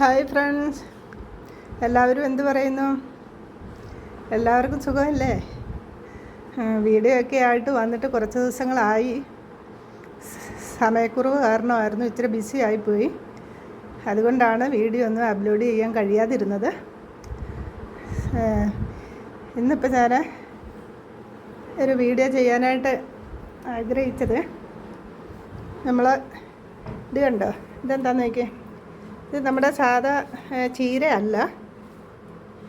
Hi friends. എല്ലാവരും എന്തു പറയുന്നു? എല്ലാവർക്കും സുഖമല്ലേ? വീഡിയോ ഒക്കെ ആയിട്ട് വന്നിട്ട് കുറച്ച് ദിവസങ്ങളായി. സമയക്കുറവ് കാരണമായിരുന്നു ഇച്ചിരി ബിസി ആയിപ്പോയി. അതുകൊണ്ടാണ് വീഡിയോ ഒന്നും അപ്ലോഡ് ചെയ്യാൻ കഴിയാതിരുന്നത്. ഇന്നിപ്പോൾ ഞാൻ ഒരു വീഡിയോ ചെയ്യാനായിട്ട് ആഗ്രഹിച്ചത്. നമ്മൾ ഇത് കണ്ടോ? ഇതെന്താന്ന് നോക്കിയേ? ഇത് നമ്മുടെ സാധാ ചീര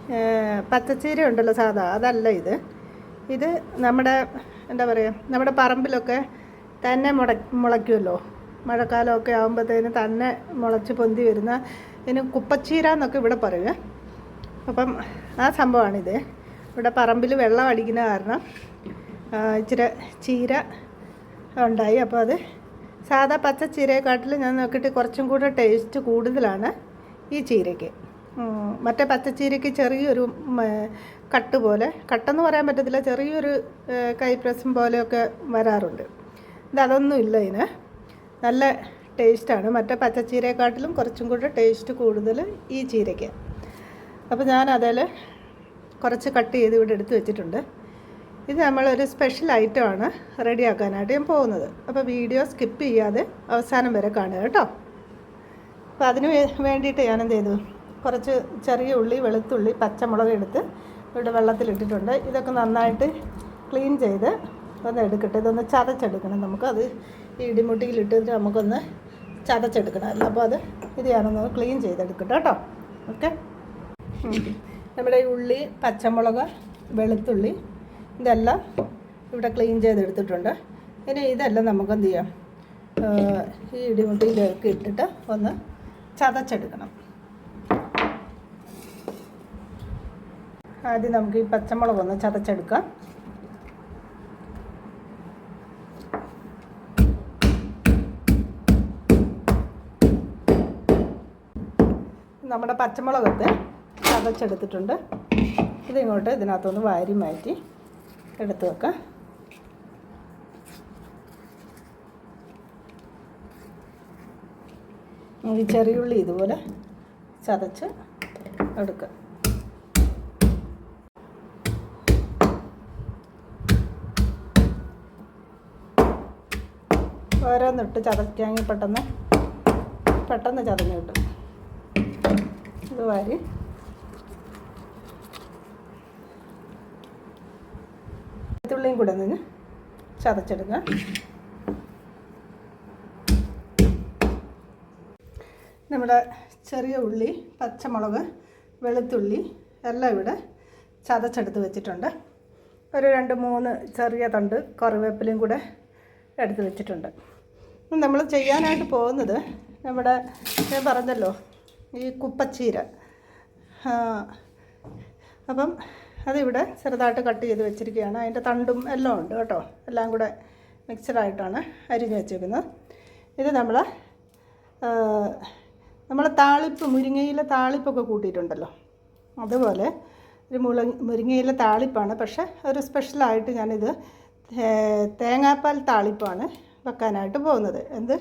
ഏ, പച്ചച്ചീര ഉണ്ടല്ലോ സാധാ അതല്ല ഇത്. ഇത് നമ്മുടെ എന്താ പറയുക നമ്മുടെ പറമ്പിലൊക്കെ തന്നെ മുട മുളയ്ക്കുമല്ലോ മഴക്കാലമൊക്കെ ആകുമ്പോഴത്തേന് തന്നെ മുളച്ച് പൊന്തി വരുന്ന ഇതിന് കുപ്പച്ചീര എന്നൊക്കെ ഇവിടെ പറയുക അപ്പം ആ സംഭവമാണിത്. ഇവിടെ പറമ്പിൽ വെള്ളം അടിക്കുന്ന കാരണം ഇച്ചിരി ചീര ഉണ്ടായി. അപ്പോൾ അത് സാധാ പച്ച ചീരയെക്കാട്ടിൽ ഞാൻ നോക്കിയിട്ട് കുറച്ചും കൂടെ ടേസ്റ്റ് കൂടുതലാണ് ഈ ചീരയ്ക്ക്. മറ്റേ പച്ചച്ചീരയ്ക്ക് ചെറിയൊരു കട്ട് പോലെ കട്ടെന്ന് പറയാൻ പറ്റത്തില്ല ചെറിയൊരു കൈപ്രസം പോലെയൊക്കെ വരാറുണ്ട്. ഇത് അതൊന്നും ഇല്ല ഇതിന്. നല്ല ടേസ്റ്റാണ് മറ്റേ പച്ചച്ചീരയെക്കാട്ടിലും കുറച്ചും കൂടെ ടേസ്റ്റ് കൂടുതൽ ഈ ചീരയ്ക്ക്. അപ്പോൾ ഞാൻ അതിൽ കുറച്ച് കട്ട് ചെയ്ത് ഇവിടെ എടുത്ത് വെച്ചിട്ടുണ്ട്. ഇത് നമ്മളൊരു സ്പെഷ്യൽ ഐറ്റമാണ് റെഡിയാക്കാനായിട്ട് ഞാൻ പോകുന്നത്. അപ്പോൾ വീഡിയോ സ്കിപ്പ് ചെയ്യാതെ അവസാനം വരെ കാണുക കേട്ടോ. അപ്പോൾ അതിന് വേണ്ടിയിട്ട് ഞാൻ എന്ത് ചെയ്തു? കുറച്ച് ചെറിയ ഉള്ളി വെളുത്തുള്ളി പച്ചമുളക് എടുത്ത് ഇവിടെ വെള്ളത്തിലിട്ടിട്ടുണ്ട്. ഇതൊക്കെ നന്നായിട്ട് ക്ലീൻ ചെയ്ത് ഒന്ന് എടുക്കട്ടെ. ഇതൊന്ന് ചതച്ചെടുക്കണം നമുക്കത് ഈ ഇടിമുട്ടിയിലിട്ടിട്ട് നമുക്കൊന്ന് ചതച്ചെടുക്കണമല്ലോ. അപ്പോൾ അത് ഇത് ഞാനൊന്ന് ക്ലീൻ ചെയ്തെടുക്കട്ടെ കേട്ടോ. ഓക്കെ നമ്മുടെ ഉള്ളി പച്ചമുളക് വെളുത്തുള്ളി ഇതെല്ലാം ഇവിടെ ക്ലീൻ ചെയ്തെടുത്തിട്ടുണ്ട്. ഇനി ഇതെല്ലാം നമുക്ക് എന്ത് ചെയ്യാം ഈ ഇടിമുട്ടിയിലേക്ക് ഇട്ടിട്ട് ഒന്ന് ചതച്ചെടുക്കണം. ആദ്യം നമുക്ക് ഈ പച്ചമുളക് ഒന്ന് ചതച്ചെടുക്കാം. നമ്മുടെ പച്ചമുളകൊക്കെ ചതച്ചെടുത്തിട്ടുണ്ട്. ഇതിങ്ങോട്ട് ഇതിനകത്തൊന്ന് വാരി മാറ്റി എടുത്ത് വെക്കാം. ഈ ചെറിയുള്ളി ഇതുപോലെ ചതച്ച് എടുക്കുക ഓരോന്നിട്ട് ചതയ്ക്കാമെങ്കിൽ പെട്ടെന്ന് പെട്ടെന്ന് ചതഞ്ഞ് കിട്ടും. ഇത് വാരി വെളുത്തുള്ളിയും കൂടെ നിന്ന് ചതച്ചെടുക്കുക. നമ്മുടെ ചെറിയ ഉള്ളി പച്ചമുളക് വെളുത്തുള്ളി എല്ലാം ഇവിടെ ചതച്ചെടുത്ത് വെച്ചിട്ടുണ്ട്. ഒരു രണ്ട് മൂന്ന് ചെറിയ തണ്ട് കറിവേപ്പിലയും കൂടെ എടുത്ത് വെച്ചിട്ടുണ്ട്. നമ്മൾ ചെയ്യാനായിട്ട് പോകുന്നത് നമ്മുടെ ഞാൻ പറഞ്ഞല്ലോ ഈ കുപ്പച്ചീര. അപ്പം അതിവിടെ ചെറുതായിട്ട് കട്ട് ചെയ്ത് വെച്ചിരിക്കുകയാണ്. അതിന്റെ തണ്ടും എല്ലാം ഉണ്ട് കേട്ടോ. എല്ലാം കൂടെ മിക്സഡായിട്ടാണ് അരിഞ്ഞ് വെച്ചേക്കുന്നത്. ഇത് നമ്മൾ നമ്മൾ താളിപ്പ് മുരിങ്ങയിലെ താളിപ്പൊക്കെ കൂട്ടിയിട്ടുണ്ടല്ലോ. അതുപോലെ ഒരു മുള മുരിങ്ങയിലെ താളിപ്പാണ്. പക്ഷേ ഒരു സ്പെഷ്യലായിട്ട് ഞാനിത് തേങ്ങാപ്പാൽ താളിപ്പാണ് വെക്കാനായിട്ട് പോകുന്നത്. എന്ത്?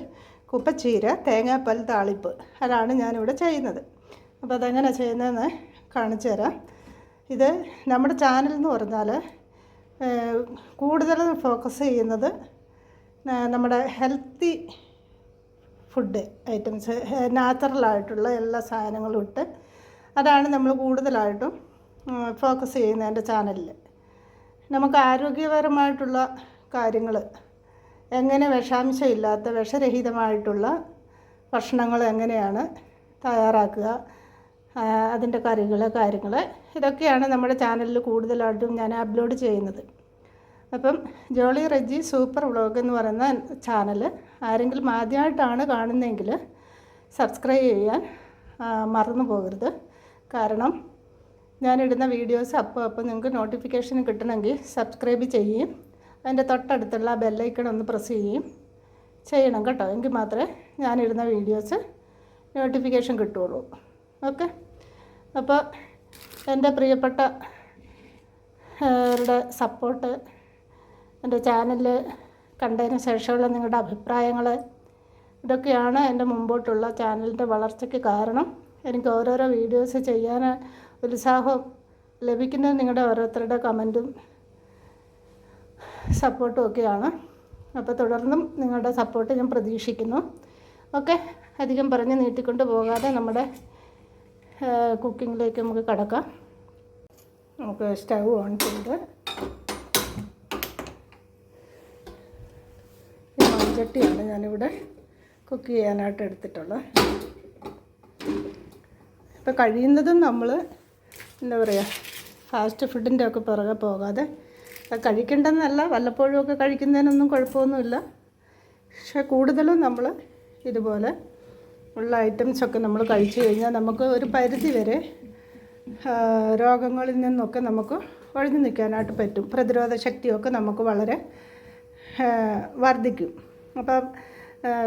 കുപ്പച്ചീര തേങ്ങാപ്പാൽ താളിപ്പ്. അതാണ് ഞാനിവിടെ ചെയ്യുന്നത്. അപ്പോൾ അതെങ്ങനെ ചെയ്യുന്നതെന്ന് കാണിച്ചു തരാം ഇത് നമ്മുടെ ചാനൽ എന്ന് പറഞ്ഞാൽ കൂടുതലും ഫോക്കസ് ചെയ്യുന്നത് നമ്മുടെ ഹെൽത്തി ഫുഡ് ഐറ്റംസ് നാച്ചുറലായിട്ടുള്ള എല്ലാ സാധനങ്ങളും ഇട്ട് അതാണ് നമ്മൾ കൂടുതലായിട്ടും ഫോക്കസ് ചെയ്യുന്നത് എന്റെ ചാനലിൽ നമുക്ക് ആരോഗ്യപരമായിട്ടുള്ള കാര്യങ്ങൾ എങ്ങനെ വിഷാംശം ഇല്ലാത്ത വിഷരഹിതമായിട്ടുള്ള ഭക്ഷണങ്ങൾ എങ്ങനെയാണ് തയ്യാറാക്കുക അതിന്റെ കറികൾ കാര്യങ്ങൾ ഇതൊക്കെയാണ് നമ്മുടെ ചാനലിൽ കൂടുതലായിട്ടും ഞാൻ അപ്ലോഡ് ചെയ്യുന്നത്. അപ്പം ജോളി റെജി സൂപ്പർ വ്ളോഗ് എന്ന് പറയുന്ന ചാനൽ ആരെങ്കിലും ആദ്യമായിട്ടാണ് കാണുന്നതെങ്കിൽ സബ്സ്ക്രൈബ് ചെയ്യാൻ മറന്നു പോകരുത്. കാരണം ഞാനിടുന്ന വീഡിയോസ് അപ്പോൾ അപ്പോൾ നിങ്ങൾക്ക് നോട്ടിഫിക്കേഷൻ കിട്ടണമെങ്കിൽ സബ്സ്ക്രൈബ് ചെയ്യുകയും അതിന്റെ തൊട്ടടുത്തുള്ള ബെല്ലൈക്കൺ ഒന്ന് പ്രസ് ചെയ്യുകയും ചെയ്യണം കേട്ടോ. എങ്കിൽ മാത്രമേ ഞാനിടുന്ന വീഡിയോസ് നോട്ടിഫിക്കേഷൻ കിട്ടുള്ളൂ ഓക്കെ? അപ്പോൾ എന്റെ പ്രിയപ്പെട്ട ടെ സപ്പോർട്ട് എന്റെ ചാനൽ കണ്ടതിന് ശേഷമുള്ള നിങ്ങളുടെ അഭിപ്രായങ്ങൾ ഇതൊക്കെയാണ് എന്റെ മുമ്പോട്ടുള്ള ചാനലിന്റെ വളർച്ചയ്ക്ക് കാരണം. എനിക്ക് ഓരോരോ വീഡിയോസ് ചെയ്യാൻ ഉത്സാഹം ലഭിക്കുന്നത് നിങ്ങളുടെ ഓരോരുത്തരുടെ കമന്റും സപ്പോർട്ടും ഒക്കെയാണ്. അപ്പോൾ തുടർന്നും നിങ്ങളുടെ സപ്പോർട്ട് ഞാൻ പ്രതീക്ഷിക്കുന്നു. ഓക്കെ അധികം പറഞ്ഞ് നീട്ടിക്കൊണ്ട് പോകാതെ നമ്മുടെ കുക്കിങ്ങിലേക്ക് നമുക്ക് കടക്കാം. നമുക്ക് സ്റ്റൗ ഓൺ ചെയ്ത് മൺചട്ടിയാണ് ഞാനിവിടെ കുക്ക് ചെയ്യാനായിട്ട് എടുത്തിട്ടുള്ളത്. ഇപ്പോൾ കഴിയുന്നതും നമ്മൾ എന്താ പറയുക ഫാസ്റ്റ് ഫുഡിന്റെ ഒക്കെ പുറകെ പോകാതെ കഴിക്കേണ്ടെന്നല്ല വല്ലപ്പോഴും ഒക്കെ കഴിക്കുന്നതിനൊന്നും കുഴപ്പമൊന്നുമില്ല. പക്ഷേ കൂടുതലും നമ്മൾ ഇതുപോലെ ഉള്ള ഐറ്റംസൊക്കെ നമ്മൾ കഴിച്ചു കഴിഞ്ഞാൽ നമുക്ക് ഒരു പരിധി വരെ രോഗങ്ങളിൽ നിന്നൊക്കെ നമുക്ക് ഒഴിഞ്ഞു നിൽക്കാനായിട്ട് പറ്റും. പ്രതിരോധ ശക്തിയൊക്കെ നമുക്ക് വളരെ വർദ്ധിക്കും. അപ്പം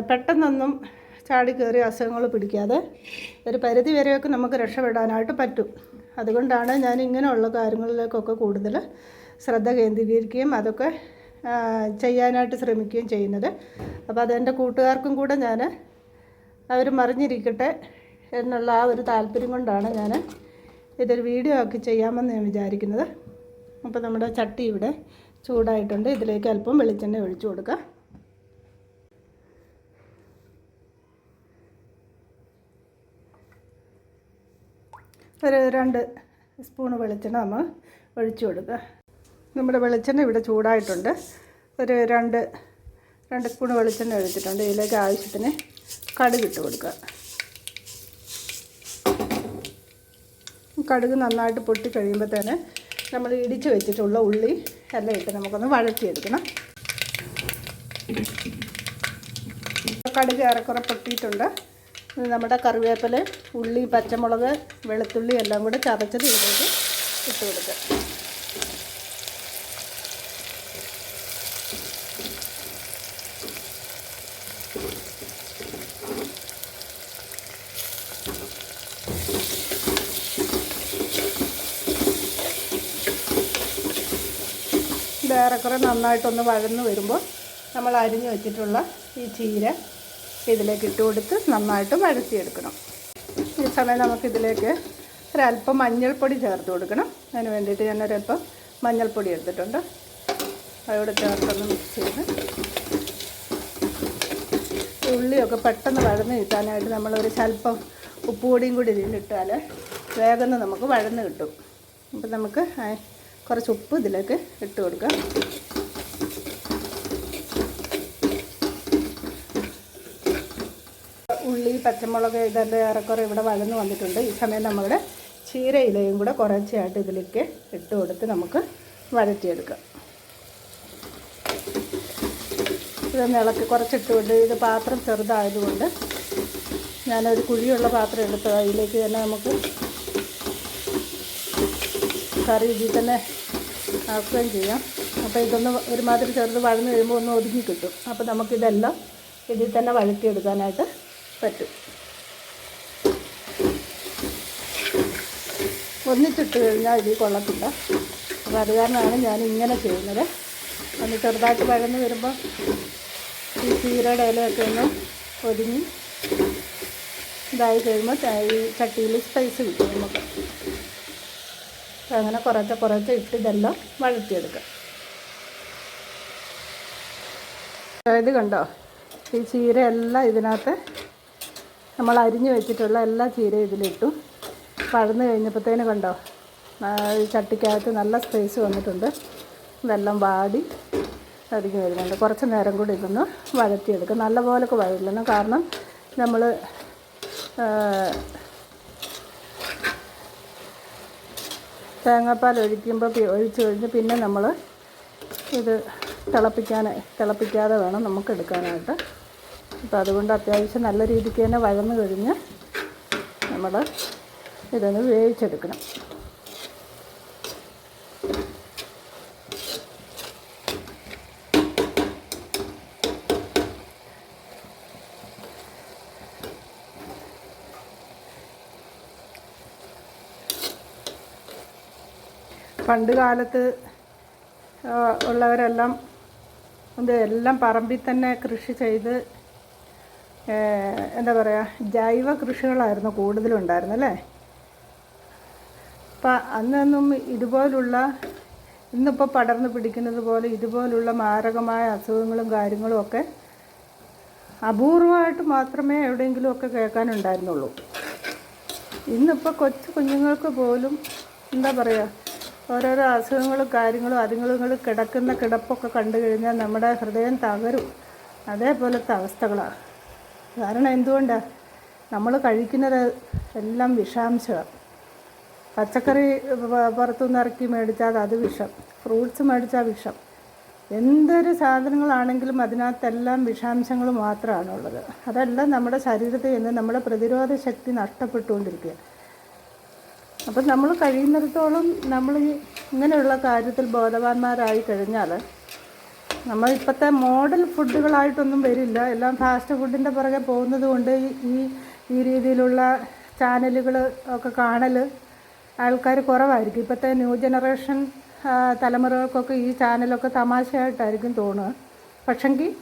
പെട്ടെന്നൊന്നും ചാടി കയറി അസുഖങ്ങൾ പിടിക്കാതെ ഒരു പരിധി വരെയൊക്കെ നമുക്ക് രക്ഷപ്പെടാനായിട്ട് പറ്റും. അതുകൊണ്ടാണ് ഞാൻ ഇങ്ങനെയുള്ള കാര്യങ്ങളിലേക്കൊക്കെ കൂടുതൽ ശ്രദ്ധ കേന്ദ്രീകരിക്കുകയും അതൊക്കെ ചെയ്യാനായിട്ട് ശ്രമിക്കുകയും ചെയ്യുന്നത്. അപ്പോൾ അതെന്റെ കൂട്ടുകാർക്കും കൂടെ ഞാൻ അവർ മറിഞ്ഞിരിക്കട്ടെ എന്നുള്ള ആ ഒരു താല്പര്യം കൊണ്ടാണ് ഞാൻ ഇതൊരു വീഡിയോ ആക്കി ചെയ്യാമെന്ന് ഞാൻ വിചാരിക്കുന്നത്. അപ്പോൾ നമ്മുടെ ചട്ടി ഇവിടെ ചൂടായിട്ടുണ്ട്. ഇതിലേക്ക് അല്പം വെളിച്ചെണ്ണ ഒഴിച്ചു കൊടുക്കുക ഒരു രണ്ട് സ്പൂണ് വെളിച്ചെണ്ണ നമ്മൾ ഒഴിച്ചു കൊടുക്കുക. നമ്മുടെ വെളിച്ചെണ്ണ ഇവിടെ ചൂടായിട്ടുണ്ട്. ഒരു രണ്ട് രണ്ട് സ്പൂൺ വെളിച്ചെണ്ണ ഒഴിച്ചിട്ടുണ്ട് ഇതിലേക്ക് ആവശ്യത്തിന്. കടുക് ഇട്ട് കൊടുക്കുക. കടുക് നന്നായിട്ട് പൊട്ടി കഴിയുമ്പോൾ തന്നെ നമ്മൾ ഇടിച്ച് വെച്ചിട്ടുള്ള ഉള്ളി എല്ലാം ഇട്ട് നമുക്കൊന്ന് വഴറ്റിയെടുക്കണം. കടുക് ഏറെക്കുറെ പൊട്ടിയിട്ടുണ്ട്. നമ്മുടെ കറിവേപ്പില ഉള്ളി പച്ചമുളക് വെളുത്തുള്ളി എല്ലാം കൂടെ ചതച്ചത് ഇതിലേക്ക് ഇട്ട് കൊടുക്കുക. ഏറെക്കുറെ നന്നായിട്ടൊന്ന് വഴന്ന് വരുമ്പോൾ നമ്മൾ അരിഞ്ഞു വെച്ചിട്ടുള്ള ഈ ചീര ഇതിലേക്ക് ഇട്ട് കൊടുത്ത് നന്നായിട്ട് വഴത്തിയെടുക്കണം ഈ സമയം നമുക്കിതിലേക്ക് ഒരല്പം മഞ്ഞൾപ്പൊടി ചേർത്ത് കൊടുക്കണം. അതിന് വേണ്ടിയിട്ട് ഞാൻ ഒരല്പം മഞ്ഞൾപ്പൊടി എടുത്തിട്ടുണ്ട്. അതോടെ ചേർത്തൊന്ന് മിക്സ് ചെയ്ത് ഉള്ളിയൊക്കെ പെട്ടെന്ന് വഴന്ന് കിട്ടാനായിട്ട് നമ്മളൊരു സ്വല്പം ഉപ്പുപൊടിയും കൂടി ഇതിലിട്ടാൽ വേഗം നമുക്ക് വഴന്ന് കിട്ടും. അപ്പം നമുക്ക് കുറച്ച് ഉപ്പ് ഇതിലേക്ക് ഇട്ട് കൊടുക്കുക. ഉള്ളി പച്ചമുളക് ഇതെല്ലാം ഏറെക്കുറെ ഇവിടെ വഴന്നു വന്നിട്ടുണ്ട്. ഈ സമയം നമ്മളുടെ ചീരയിലയും കൂടെ കുറച്ചായിട്ട് ഇതിലേക്ക് ഇട്ട് കൊടുത്ത് നമുക്ക് വഴറ്റിയെടുക്കാം. ഇതൊന്ന് ഇളക്കി കുറച്ചിട്ടുകൊണ്ട് ഇത് പാത്രം ചെറുതായതുകൊണ്ട് ഞാനൊരു കുഴിയുള്ള പാത്രം എടുത്ത് അതിലേക്ക് തന്നെ നമുക്ക് കറി ഇതിൽ തന്നെ ആക്കുകയും ചെയ്യാം. അപ്പോൾ ഇതൊന്ന് ഒരുമാതിരി ചെറുത് വഴന്ന് കഴിയുമ്പോൾ ഒന്ന് ഒതുങ്ങി കിട്ടും. അപ്പോൾ നമുക്കിതെല്ലാം ഇതിൽ തന്നെ വഴറ്റിയെടുക്കാനായിട്ട് പറ്റും. ഒന്നിച്ചിട്ട് കഴിഞ്ഞാൽ ഇതിൽ കൊള്ളത്തില്ല. അപ്പോൾ അത് കാരണമാണ് ഞാൻ ഇങ്ങനെ ചെയ്യുന്നത്. ഒന്ന് ചെറുതായിട്ട് വഴന്ന് വരുമ്പോൾ ഈ ചീരയുടെ ഇലയൊക്കെ ഒന്ന് ഒതുങ്ങി ഇതായി കഴിയുമ്പോൾ ഈ ചട്ടിയിൽ സ്പൈസ് കിട്ടും നമുക്ക്. അങ്ങനെ കുറച്ച് കുറച്ച് ഇട്ട് ഇതെല്ലാം വഴറ്റിയെടുക്കാം ഇത് കണ്ടോ? ഈ ചീര എല്ലാം ഇതിനകത്ത് നമ്മൾ അരിഞ്ഞു വെച്ചിട്ടുള്ള എല്ലാ ചീരയും ഇതിലിട്ടു. പഴന്ന് കഴിഞ്ഞപ്പോഴത്തേന് കണ്ടോ? ചട്ടിക്കകത്ത് നല്ല സ്പേസ് വന്നിട്ടുണ്ട്. ഇതെല്ലാം വാടി അരിഞ്ഞു വരുന്നുണ്ട്. കുറച്ച് നേരം കൂടി ഇതൊന്ന് വഴറ്റിയെടുക്കും നല്ല പോലൊക്കെ വഴറ്റണം. കാരണം നമ്മൾ തേങ്ങാപ്പാൽ ഒഴിക്കുമ്പോൾ ഒഴിച്ചു ഒഴിച്ച് കഴിഞ്ഞ് പിന്നെ നമ്മൾ ഇത് തിളപ്പിക്കാൻ തിളപ്പിക്കാതെ വേണം നമുക്ക് എടുക്കാനായിട്ട്. അപ്പോൾ അതുകൊണ്ട് അത്യാവശ്യം നല്ല രീതിക്ക് തന്നെ വഴന്നു കഴിഞ്ഞ് നമ്മൾ ഇതൊന്ന് വേവിച്ചെടുക്കണം. പണ്ട് കാലത്ത് ഉള്ളവരെല്ലാം ഇത് എല്ലാം പറമ്പിൽ തന്നെ കൃഷി ചെയ്ത് എന്താ പറയുക ജൈവ കൃഷികളായിരുന്നു കൂടുതലുണ്ടായിരുന്നല്ലേ അപ്പം അന്നൊന്നും ഇതുപോലുള്ള ഇന്നിപ്പോൾ പടർന്നു പിടിക്കുന്നത് പോലെ ഇതുപോലുള്ള മാരകമായ അസുഖങ്ങളും കാര്യങ്ങളും ഒക്കെ അപൂർവമായിട്ട് മാത്രമേ എവിടെയെങ്കിലുമൊക്കെ കേൾക്കാനുണ്ടായിരുന്നുള്ളൂ. ഇന്നിപ്പോൾ കൊച്ചു കുഞ്ഞുങ്ങൾക്ക് പോലും എന്താ പറയുക ഓരോരോ അസുഖങ്ങളും കാര്യങ്ങളും അതുങ്ങളും കിടക്കുന്ന കിടപ്പൊക്കെ കണ്ടു കഴിഞ്ഞാൽ നമ്മുടെ ഹൃദയം തകരും. അതേപോലത്തെ അവസ്ഥകളാണ് കാരണം എന്തുകൊണ്ടാണ് നമ്മൾ കഴിക്കുന്നത് എല്ലാം വിഷാംശമാണ് പച്ചക്കറി പുറത്തുനിന്ന് ഇറക്കി മേടിച്ചാൽ അത് വിഷം. ഫ്രൂട്ട്സ് മേടിച്ചാൽ വിഷം. എന്തൊരു സാധനങ്ങളാണെങ്കിലും അതിനകത്തെല്ലാം വിഷാംശങ്ങൾ മാത്രമാണുള്ളത് അതെല്ലാം നമ്മുടെ ശരീരത്തിൽ നിന്ന് നമ്മുടെ പ്രതിരോധ ശക്തി നഷ്ടപ്പെട്ടുകൊണ്ടിരിക്കുക അപ്പം നമ്മൾ കഴിയുന്നിടത്തോളം നമ്മൾ ഈ ഇങ്ങനെയുള്ള കാര്യത്തിൽ ബോധവാന്മാരായി കഴിഞ്ഞാൽ നമ്മൾ ഇപ്പോഴത്തെ മോഡൽ ഫുഡുകളായിട്ടൊന്നും വരില്ല. എല്ലാം ഫാസ്റ്റ് ഫുഡിന്റെ പുറകെ പോകുന്നത് കൊണ്ട് ഈ- ഈ രീതിയിലുള്ള ചാനലുകൾ ഒക്കെ കാണൽ ആൾക്കാർ കുറവായിരിക്കും. ഇപ്പോഴത്തെ ന്യൂ ജനറേഷൻ തലമുറകൾക്കൊക്കെ ഈ ചാനലൊക്കെ തമാശയായിട്ടായിരിക്കും തോന്നുക. പക്ഷെങ്കിൽ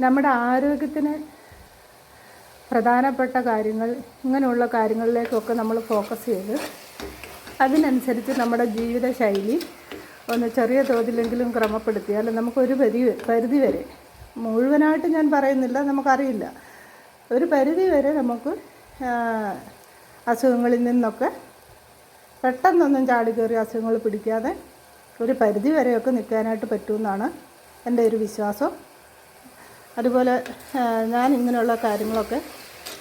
നമ്മുടെ ആരോഗ്യത്തിന് പ്രധാനപ്പെട്ട കാര്യങ്ങൾ ഇങ്ങനെയുള്ള കാര്യങ്ങളിലേക്കൊക്കെ നമ്മൾ ഫോക്കസ് ചെയ്ത് അതിനനുസരിച്ച് നമ്മുടെ ജീവിതശൈലി ഒന്ന് ചെറിയ തോതിലെങ്കിലും ക്രമപ്പെടുത്തിയാൽ നമുക്കൊരു പരി പരിധി വരെ മുഴുവനായിട്ട് ഞാൻ പറയുന്നില്ല നമുക്കറിയില്ല. ഒരു പരിധി വരെ നമുക്ക് അസുഖങ്ങളിൽ നിന്നൊക്കെ പെട്ടെന്നൊന്നും ചാടി കയറി അസുഖങ്ങൾ പിടിക്കാതെ ഒരു പരിധി വരെയൊക്കെ നിൽക്കാനായിട്ട് പറ്റുമെന്നാണ് എന്റെ ഒരു വിശ്വാസം. അതുപോലെ ഞാൻ ഇങ്ങനെയുള്ള കാര്യങ്ങളൊക്കെ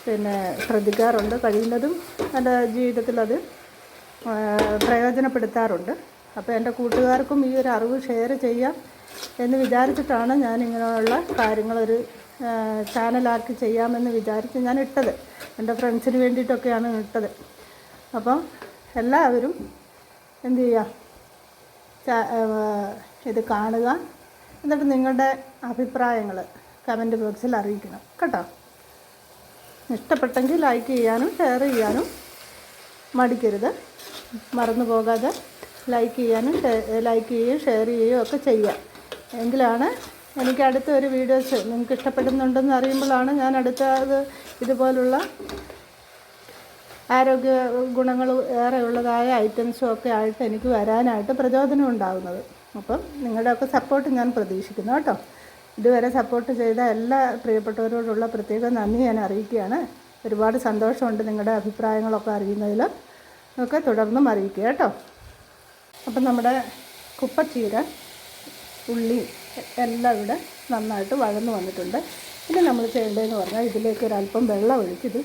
പിന്നെ ശ്രദ്ധിക്കാറുണ്ട്. കഴിയുന്നതും എന്റെ ജീവിതത്തിൽ അത് പ്രയോജനപ്പെടുത്താറുണ്ട്. അപ്പോൾ എന്റെ കൂട്ടുകാർക്കും ഈ ഒരു അറിവ് ഷെയർ ചെയ്യാം എന്ന് വിചാരിച്ചിട്ടാണ് ഞാൻ ഇങ്ങനെയുള്ള കാര്യങ്ങളൊരു ചാനലാക്കി ചെയ്യാമെന്ന് വിചാരിച്ച് ഞാൻ ഇട്ടത്. എന്റെ ഫ്രണ്ട്സിന് വേണ്ടിയിട്ടൊക്കെയാണ് ഇട്ടത്. അപ്പോൾ എല്ലാവരും എന്തു ചെയ്യുക ഇത് കാണുക. എന്നിട്ട് നിങ്ങളുടെ അഭിപ്രായങ്ങൾ കമന്റ് ബോക്സിൽ അറിയിക്കണം. കേട്ടോ? ഇഷ്ടപ്പെട്ടെങ്കിൽ ലൈക്ക് ചെയ്യാനും ഷെയർ ചെയ്യാനും മടിക്കരുത്. മറന്നു പോകാതെ ലൈക്ക് ചെയ്യാനും ലൈക്ക് ചെയ്യുകയും ഷെയർ ചെയ്യുകയും ഒക്കെ ചെയ്യാം എങ്കിലാണ് എനിക്ക് അടുത്ത ഒരു വീഡിയോസ് നിങ്ങൾക്ക് ഇഷ്ടപ്പെടുന്നുണ്ടെന്ന് അറിയുമ്പോഴാണ് ഞാൻ അടുത്ത അത് ഇതുപോലുള്ള ആരോഗ്യ ഗുണങ്ങൾ ഏറെ ഉള്ളതായ ഐറ്റംസും ഒക്കെ ആയിട്ട് എനിക്ക് വരാനായിട്ട് പ്രചോദനം ഉണ്ടാകുന്നത് അപ്പം നിങ്ങളുടെയൊക്കെ സപ്പോർട്ട് ഞാൻ പ്രതീക്ഷിക്കുന്നു കേട്ടോ. ഇതുവരെ സപ്പോർട്ട് ചെയ്ത എല്ലാ പ്രിയപ്പെട്ടവരോടുള്ള പ്രത്യേക നന്ദി ഞാൻ അറിയിക്കുകയാണ്. ഒരുപാട് സന്തോഷമുണ്ട് നിങ്ങളുടെ അഭിപ്രായങ്ങളൊക്കെ അറിയുന്നതിൽ. ഒക്കെ തുടർന്നും അറിയിക്കുക കേട്ടോ. അപ്പം നമ്മുടെ കുപ്പച്ചീര ഉള്ളി എല്ലാം ഇവിടെ നന്നായിട്ട് വഴന്നു വന്നിട്ടുണ്ട്. ഇനി നമ്മൾ ചെയ്യേണ്ടതെന്ന് പറഞ്ഞാൽ ഇതിലേക്ക് ഒരല്പം വെള്ളം ഒഴിച്ചിത്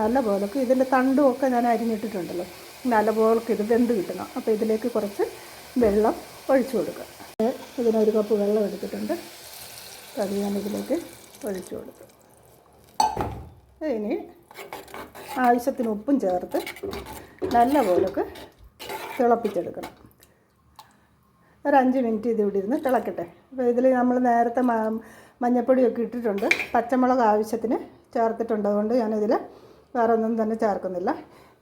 നല്ല പോലൊക്കെ ഇതിന്റെ തണ്ടും ഒക്കെ ഞാൻ അരിഞ്ഞിട്ടിട്ടുണ്ടല്ലോ. നല്ല പോലൊക്കെ ഇത് വെന്ത് കിട്ടണം. അപ്പോൾ ഇതിലേക്ക് കുറച്ച് വെള്ളം ഒഴിച്ചു കൊടുക്കുക. ഇതിനൊരു കപ്പ് വെള്ളം എടുത്തിട്ടുണ്ട്. അത് ഞാൻ ഇതിലേക്ക് ഒഴിച്ചു കൊടുക്കും ഇനി ആവശ്യത്തിന് ഉപ്പും ചേർത്ത് നല്ല പോലൊക്കെ തിളപ്പിച്ചെടുക്കണം. ഒരു അഞ്ച് മിനിറ്റ് ഇത് ഇവിടെ ഇരുന്ന് തിളക്കട്ടെ. അപ്പോൾ ഇതിൽ നമ്മൾ നേരത്തെ മഞ്ഞപ്പൊടിയൊക്കെ ഇട്ടിട്ടുണ്ട്. പച്ചമുളക് ആവശ്യത്തിന് ചേർത്തിട്ടുണ്ട്. അതുകൊണ്ട് ഞാനിതിൽ വേറെ ഒന്നും തന്നെ ചേർക്കുന്നില്ല.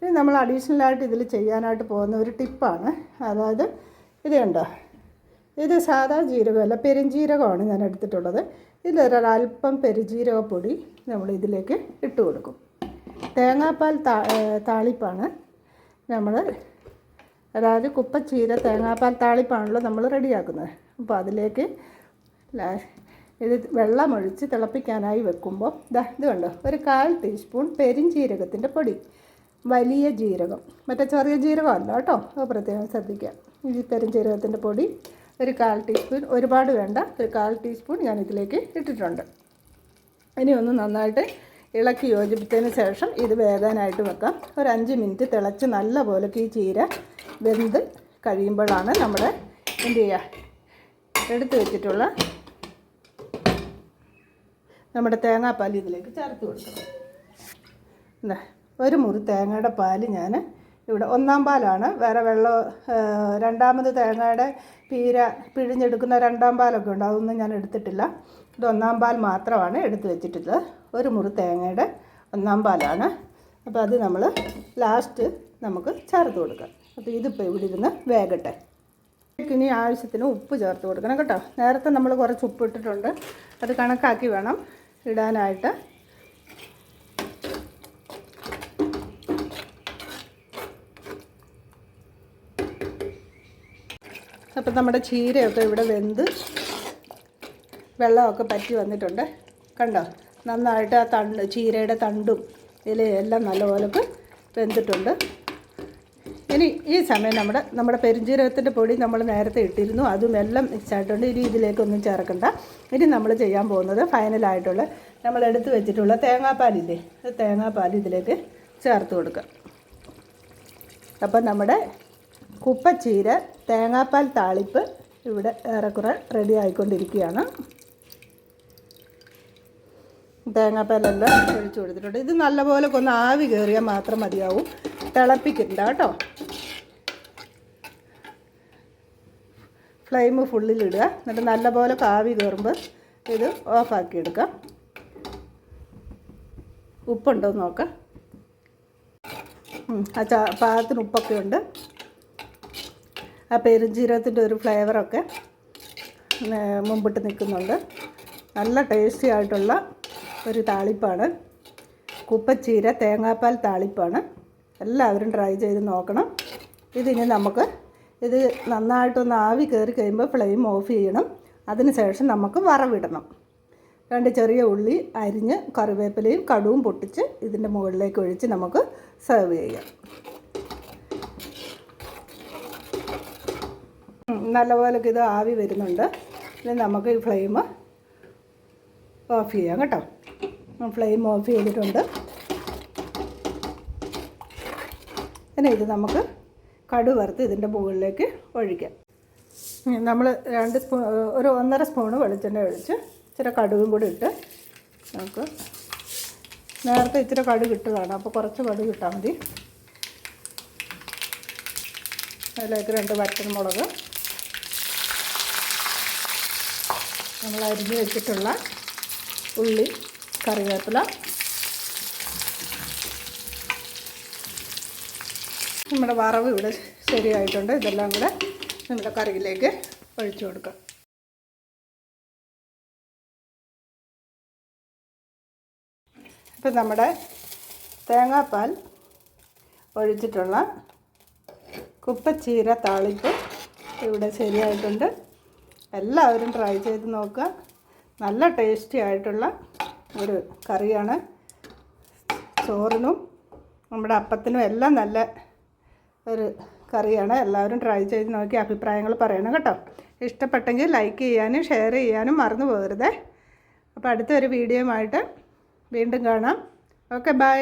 ഇനി നമ്മൾ അഡീഷണലായിട്ട് ഇതിൽ ചെയ്യാനായിട്ട് പോകുന്ന ഒരു ടിപ്പാണ്. അതായത് ഇത് കണ്ടോ? ഇത് സാധാ ജീരകമല്ല പെരുംജീരകമാണ് ഞാൻ എടുത്തിട്ടുള്ളത്. ഇതിലൊരൽപ്പം പെരുജീരകപ്പൊടി നമ്മൾ ഇതിലേക്ക് ഇട്ട് കൊടുക്കും. തേങ്ങാപ്പാൽ താ താളിപ്പാണ്. നമ്മൾ അതായത് കുപ്പ കുപ്പച്ചീര തേങ്ങാപ്പാൽ താളിപ്പാണല്ലോ നമ്മൾ റെഡിയാക്കുന്നത്. അപ്പോൾ അതിലേക്ക് ഇത് വെള്ളമൊഴിച്ച് തിളപ്പിക്കാനായി വെക്കുമ്പോൾ ഇതാ ഇത് കണ്ടോ? ഒരു കാൽ ടീസ്പൂൺ പെരിഞ്ജീരകത്തിന്റെ പൊടി. വലിയ ജീരകം. മറ്റേ ചെറിയ ജീരകമല്ല കേട്ടോ? അത് പ്രത്യേകം ശ്രദ്ധിക്കുക. ഈ പെരിഞ്ജീരകത്തിന്റെ പൊടി ഒരു കാൽ ടീസ്പൂൺ ഒരുപാട് വേണ്ട ഒരു കാൽ ടീസ്പൂൺ ഞാൻ ഇതിലേക്ക് ഇട്ടിട്ടുണ്ട്. ഇനി ഒന്ന് നന്നായിട്ട് ഇളക്കി യോജിപ്പിച്ചതിന് ശേഷം ഇത് വേകാനായിട്ട് വെക്കാം. ഒരു അഞ്ച് മിനിറ്റ് തിളച്ച് നല്ല പോലെ ഈ ചീര വെന്ത് കഴിയുമ്പോഴാണ് നമ്മൾ എന്ത് ചെയ്യുക എടുത്ത് വെച്ചിട്ടുള്ള നമ്മുടെ തേങ്ങാപ്പാൽ ഇതിലേക്ക് ചേർത്ത് കൊടുക്കണം എന്താ ഒരു മുറി തേങ്ങയുടെ പാൽ ഞാൻ ഇവിടെ ഒന്നാം പാലാണ്. വേറെ വെള്ളം രണ്ടാമത് തേങ്ങയുടെ പീര പിഴിഞ്ഞെടുക്കുന്ന രണ്ടാം പാലൊക്കെ ഉണ്ട്. അതൊന്നും ഞാൻ എടുത്തിട്ടില്ല. ഇത് ഒന്നാം പാൽ മാത്രമാണ് എടുത്ത് വെച്ചിട്ടുള്ളത്. ഒരു മുറി തേങ്ങയുടെ ഒന്നാം പാലാണ്. അപ്പോൾ അത് നമ്മൾ ലാസ്റ്റ് നമുക്ക് ചേർത്ത് കൊടുക്കാം. അപ്പോൾ ഇതിപ്പോൾ ഇവിടെ ഇരുന്ന് വേഗട്ടെ ഇനി ആവശ്യത്തിന് ഉപ്പ് ചേർത്ത് കൊടുക്കണം കേട്ടോ. നേരത്തെ നമ്മൾ കുറച്ച് ഉപ്പ് ഇട്ടിട്ടുണ്ട്. അത് കണക്കാക്കി വേണം ഇടാനായിട്ട്. അപ്പം നമ്മുടെ ചീരയൊക്കെ ഇവിടെ വെന്ത് വെള്ളമൊക്കെ പറ്റി വന്നിട്ടുണ്ട്. കണ്ടോ? നന്നായിട്ട് ആ തണ്ട് ചീരയുടെ തണ്ടും ഇലയും എല്ലാം നല്ലപോലെ വെന്തിട്ടുണ്ട്. ഇനി ഈ സമയം നമ്മുടെ നമ്മുടെ പെരുംജീരകത്തിന്റെ പൊടി നമ്മൾ നേരത്തെ ഇട്ടിരുന്നു. അതും എല്ലാം മിക്സായിട്ടുണ്ട് ഇനി ഇതിലേക്കൊന്നും ചേർക്കണ്ട. ഇനി നമ്മൾ ചെയ്യാൻ പോകുന്നത് ഫൈനലായിട്ടുള്ള നമ്മൾ എടുത്ത് വെച്ചിട്ടുള്ള തേങ്ങാപ്പാലില്ലേ? അത് തേങ്ങാപ്പാൽ ഇതിലേക്ക് ചേർത്ത് കൊടുക്കുക. അപ്പം നമ്മുടെ കുപ്പച്ചീര തേങ്ങാപ്പാൽ താളിപ്പ് ഇവിടെ ഏറെക്കുറെ റെഡി ആയിക്കൊണ്ടിരിക്കുകയാണ്. തേങ്ങാപ്പാലെല്ലാം ഒഴിച്ചു കൊടുത്തിട്ടുണ്ട്. ഇത് നല്ലപോലെ ഒന്ന് ആവി കയറിയാൽ മാത്രം മതിയാവും. തിളപ്പിക്കണ്ട കേട്ടോ. ഫ്ലെയിം ഫുള്ളിലിടുക എന്നിട്ട് നല്ലപോലെ ആവി കയറുമ്പോൾ ഇത് ഓഫാക്കി എടുക്കാം ഉപ്പുണ്ടോ എന്ന് നോക്കാം. ആ ചാ പാകത്തിന് ഉപ്പൊക്കെ ഉണ്ട്. ആ പെരുംജീരകത്തിന്റെ ഒരു ഫ്ലേവറൊക്കെ മുമ്പിട്ട് നിൽക്കുന്നുണ്ട്. നല്ല ടേസ്റ്റി ആയിട്ടുള്ള ഒരു താളിപ്പാണ്. കുപ്പച്ചീര തേങ്ങാപ്പാൽ താളിപ്പാണ്. എല്ലാവരും ട്രൈ ചെയ്ത് നോക്കണം. ഇതിനി നമുക്ക് ഇത് നന്നായിട്ടൊന്ന് ആവി കയറി കഴിയുമ്പോൾ ഫ്ലെയിം ഓഫ് ചെയ്യണം. അതിനുശേഷം നമുക്ക് വറവിടണം. രണ്ട് ചെറിയ ഉള്ളി അരിഞ്ഞ് കറിവേപ്പിലയും കടുവും പൊട്ടിച്ച് ഇതിന്റെ മുകളിലേക്ക് ഒഴിച്ച് നമുക്ക് സെർവ് ചെയ്യാം. നല്ലപോലെ ഇത് ആവി വരുന്നുണ്ട്. ഇനി നമുക്ക് ഈ ഫ്ലെയിം ഓഫ് ചെയ്യാം കേട്ടോ. ഫ്ലെയിം ഓഫ് ചെയ്തിട്ടുണ്ട്. ഇനി ഇത് നമുക്ക് കടു വറുത്ത് ഇതിന്റെ മുകളിലേക്ക് ഒഴിക്കാം. നമ്മൾ രണ്ട് സ്പൂ ഒരു ഒന്നര സ്പൂണ് വെളിച്ചെണ്ണ ഒഴിച്ച് ഇച്ചിരി കടുവും കൂടി ഇട്ട് നമുക്ക് നേരത്തെ ഇച്ചിരി കടു ഇട്ടതാണ് അപ്പോൾ കുറച്ച് കടുക് ഇട്ടാൽ മതി. അതിലേക്ക് രണ്ട് വറ്റൽ മുളക്. നമ്മൾ അരിഞ്ഞ് വെച്ചിട്ടുള്ള ഉള്ളി. കറിവേപ്പില. നമ്മുടെ വറവ് ഇവിടെ ശരിയായിട്ടുണ്ട്. ഇതെല്ലാം കൂടെ നമ്മുടെ കറിയിലേക്ക് ഒഴിച്ചു കൊടുക്കാം. ഇപ്പം നമ്മുടെ തേങ്ങാപ്പാൽ ഒഴിച്ചിട്ടുള്ള കുപ്പച്ചീര താളിപ്പ് ഇവിടെ ശരിയായിട്ടുണ്ട്. എല്ലാവരും ട്രൈ ചെയ്ത് നോക്കുക. നല്ല ടേസ്റ്റി ആയിട്ടുള്ള ഒരു കറിയാണ്. ചോറിനും നമ്മുടെ അപ്പത്തിനും എല്ലാം നല്ല ഒരു കറിയാണ്. എല്ലാവരും ട്രൈ ചെയ്ത് നോക്കി അഭിപ്രായങ്ങൾ പറയണം കേട്ടോ. ഇഷ്ടപ്പെട്ടെങ്കിൽ ലൈക്ക് ചെയ്യാനും ഷെയർ ചെയ്യാനും മറന്നു പോകരുതേ. അപ്പോൾ അടുത്തൊരു വീഡിയോയുമായിട്ട് വീണ്ടും കാണാം. Okay bye.